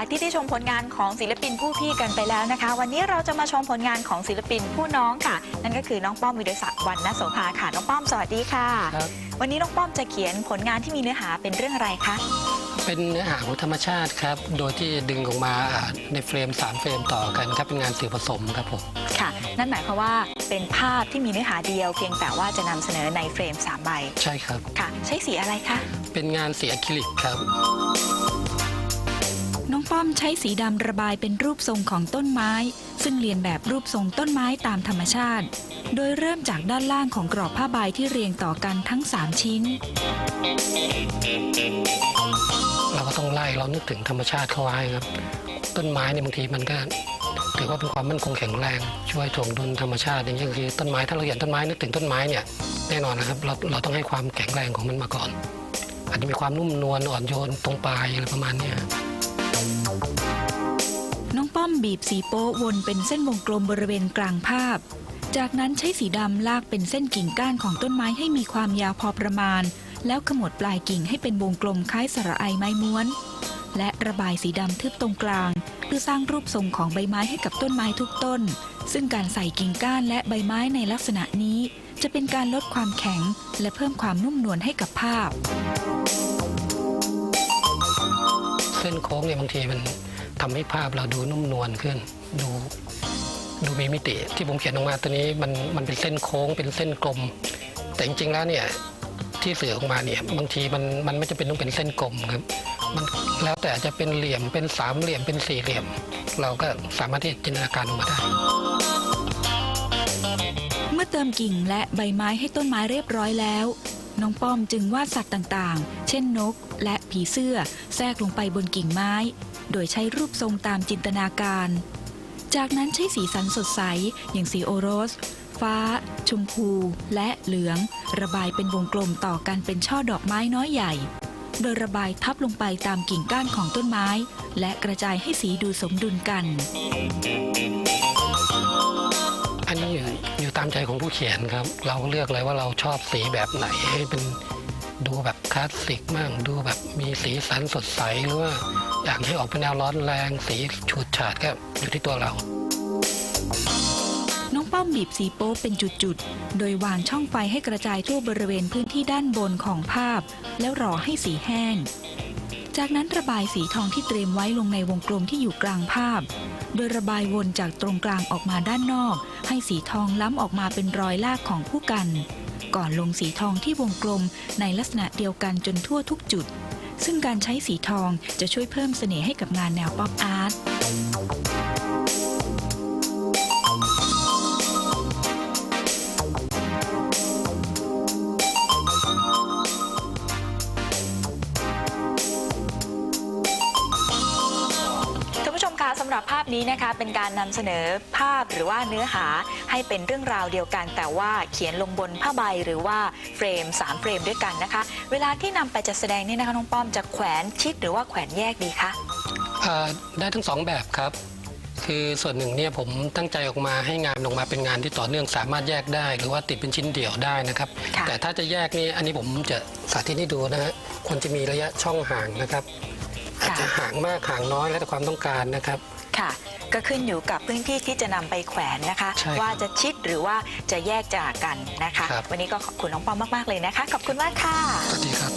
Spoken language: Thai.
จากที่ได้ชมผลงานของศิลปินผู้พี่กันไปแล้วนะคะ วันนี้เราจะมาชมผลงานของศิลปินผู้น้องค่ะ นั่นก็คือน้องป้อมวิทยาศักดิ์วรรณโสภาค่ะน้องป้อมสวัสดีค่ะ ครับ วันนี้น้องป้อมจะเขียนผลงานที่มีเนื้อหาเป็นเรื่องอะไรคะเป็นเนื้อหาของธรรมชาติครับ โดยที่ดึงออกมาอ่าในเฟรม 3 เฟรมต่อกันครับ เป็นงานสื่อผสมครับผม ค่ะ นั่นหมายความว่าเป็นภาพที่มีเนื้อหาเดียว เพียงแต่ว่าจะนำเสนอในเฟรม3ใบใช่ครับ ค่ะ ใช้สีอะไรคะ เป็นงานสีอะคริลิกครับ น้องป้อมใช้สีดำระบายเป็นรูปทรงของต้นไม้ ซึ่งเรียนแบบรูปทรงต้นไม้ตามธรรมชาติ โดยเริ่มจากด้านล่างของกรอบผ้าใบที่เรียงต่อกันทั้ง 3 ชิ้น เราก็ต้องไล่เรานึกถึงธรรมชาติเข้าไว้ครับ ต้นไม้เนี่ยบางทีมันก็ถือว่าเป็นความมั่นคงแข็งแรงช่วยถ่วงดุลธรรมชาติอย่างนี้คือต้นไม้ถ้าเราเห็นต้นไม้นึกถึงต้นไม้เนี่ยแน่นอนนะครับเราเราต้องให้ความแข็งแรงของมันมาก่อน อาจจะมีความนุ่มนวลอ่อนโยนตรงปลายอะไรประมาณนี้ น้องป้อมบีบสีโป๊วนเป็นเส้นวงกลมบริเวณกลางภาพ จากนั้นใช้สีดำลากเป็นเส้นกิ่งก้านของต้นไม้ให้มีความยาวพอประมาณ แล้วขมวดปลายกิ่งให้เป็นวงกลมคล้ายสระไอไม้ม้วน และระบายสีดำทึบตรงกลาง เพื่อสร้างรูปทรงของใบไม้ให้กับต้นไม้ทุกต้น ซึ่งการใส่กิ่งก้านและใบไม้ในลักษณะนี้ จะเป็นการลดความแข็ง และเพิ่มความนุ่มนวลให้กับภาพ เส้นโค้งเนี่ยบางทีมันทำให้ภาพเราดูนุ่มนวลขึ้น ดูดูมีมิติที่ผมเขียนออกมาตัวนี้มันมันเป็นเส้นโค้งเป็นเส้นกลม แต่จริงๆแล้วเนี่ยที่เสือออกมาเนี่ยบางทีมันมันไม่จำเป็นต้องเป็นเส้นกลมครับมันแล้วแต่จะเป็นเหลี่ยมเป็นสามเหลี่ยมเป็นสี่เหลี่ยม เราก็สามารถที่จะจินตนาการออกมาได้ เมื่อเติมกิ่งและใบไม้ให้ต้นไม้เรียบร้อยแล้ว น้องป้อมจึงวาดสัตว์ต่างๆ เช่นนก และผีเสื้อแทรกลงไปบนกิ่งไม้ โดยใช้รูปทรงตามจินตนาการ จากนั้นใช้สีสันสดใส อย่างสีโอโรส ฟ้า ชมพู และเหลือง ระบายเป็นวงกลมต่อกันเป็นช่อดอกไม้น้อยใหญ่ โดยระบายทับลงไปตามกิ่งก้านของต้นไม้ และกระจายให้สีดูสมดุลกันามใจของผู้เขียนครับ เราก็เลือกเลยว่าเราชอบสีแบบไหนให้เป็นดูแบบคลาสสิกมั่งดูแบบมีสีสันสดใสหรือว่าอยากให้ออกเป็นแนวร้อนแรง สีฉูดฉาดก็อยู่ที่ตัวเรา น้องป้อมบีบสีโป๊เป็นจุดๆ โดยวางช่องไฟให้กระจายทั่วบริเวณพื้นที่ด้านบนของภาพ แล้วรอให้สีแห้ง จากนั้นระบายสีทองที่เตรียมไว้ลงในวงกลมที่อยู่กลางภาพ โดยระบายวนจากตรงกลางออกมาด้านนอก ให้สีทองล้ำออกมาเป็นรอยลากของผู้กัน ก่อนลงสีทองที่วงกลมในลักษณะเดียวกันจนทั่วทุกจุด ซึ่งการใช้สีทองจะช่วยเพิ่มเสน่ห์ให้กับงานแนวป๊อปอาร์ต คะสำหรับภาพนี้นะคะเป็นการนำเสนอภาพหรือว่าเนื้อหาให้เป็นเรื่องราวเดียวกัน แต่ว่าเขียนลงบนผ้าใบหรือว่าเฟรม 3 เฟรมด้วยกันนะคะ เวลาที่นำไปจัดแสดงนี่นะคะน้องป้อมจะแขวนชิดหรือว่าแขวนแยกดีคะอ่าได้ทั้งสองแบบครับ คือส่วนหนึ่งเนี่ยผมตั้งใจออกมาให้งานออกมาเป็นงานที่ต่อเนื่องสามารถแยกได้ หรือว่าติดเป็นชิ้นเดี่ยวได้นะครับ ค่ะ แต่ถ้าจะแยกนี่อันนี้ผมจะสาธิตให้ดูนะฮะควรจะมีระยะช่องห่างนะครับ อาจจะห่างมากห่างน้อยแล้วแต่ความต้องการนะครับ ค่ะ ก็ขึ้นอยู่กับพื้นที่ที่จะนำไปแขวนนะคะ ใช่ครับว่าจะชิดหรือว่าจะแยกจากกันนะคะ ครับ วันนี้ก็ขอบคุณน้องป้อมมาก ๆ เลยนะคะ ขอบคุณมากค่ะ สวัสดีครับ